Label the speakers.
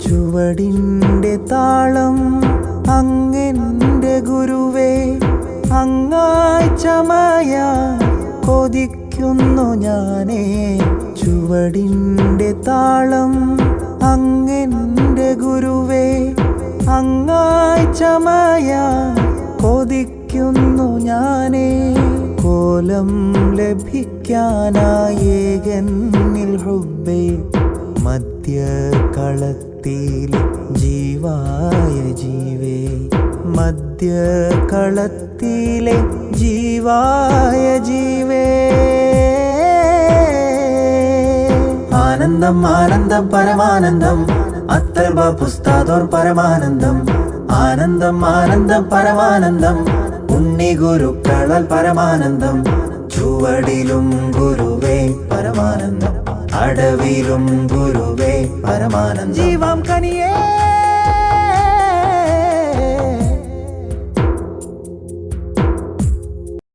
Speaker 1: ചുവടിന്റെ താളം അങ്ങെന്റെ ഗുരുവേ അങ്ങായി ചമയ കൊതിക്കുന്നു ഞാനേ. ചുവടിന്റെ താളം അങ്ങെന്റെ ഗുരുവേ അങ്ങായി ചമയ കൊതിക്കുന്നു ഞാനേ കോലം ലഭിക്കാനായേകന്നിൽ ഹുബേ മധ്യകളത്തിൽ ജീവായ ജീവേ മധ്യകളത്തിലെ ജീവായ ജീവേ. ആനന്ദം ആനന്ദം പരമാനന്ദം അത്തർബ പുസ്താദോർ പരമാനന്ദം. ആനന്ദം ആനന്ദം പരമാനന്ദം. ഉണ്ണി ഗുരു ഗുരുക്കളൽ പരമാനന്ദം. ചുവടിലും ഗുരുവേ പരമാനന്ദം. അടവിലും ഗുരുവേ പരമാനന്ദം. ജീവാം കനിയേ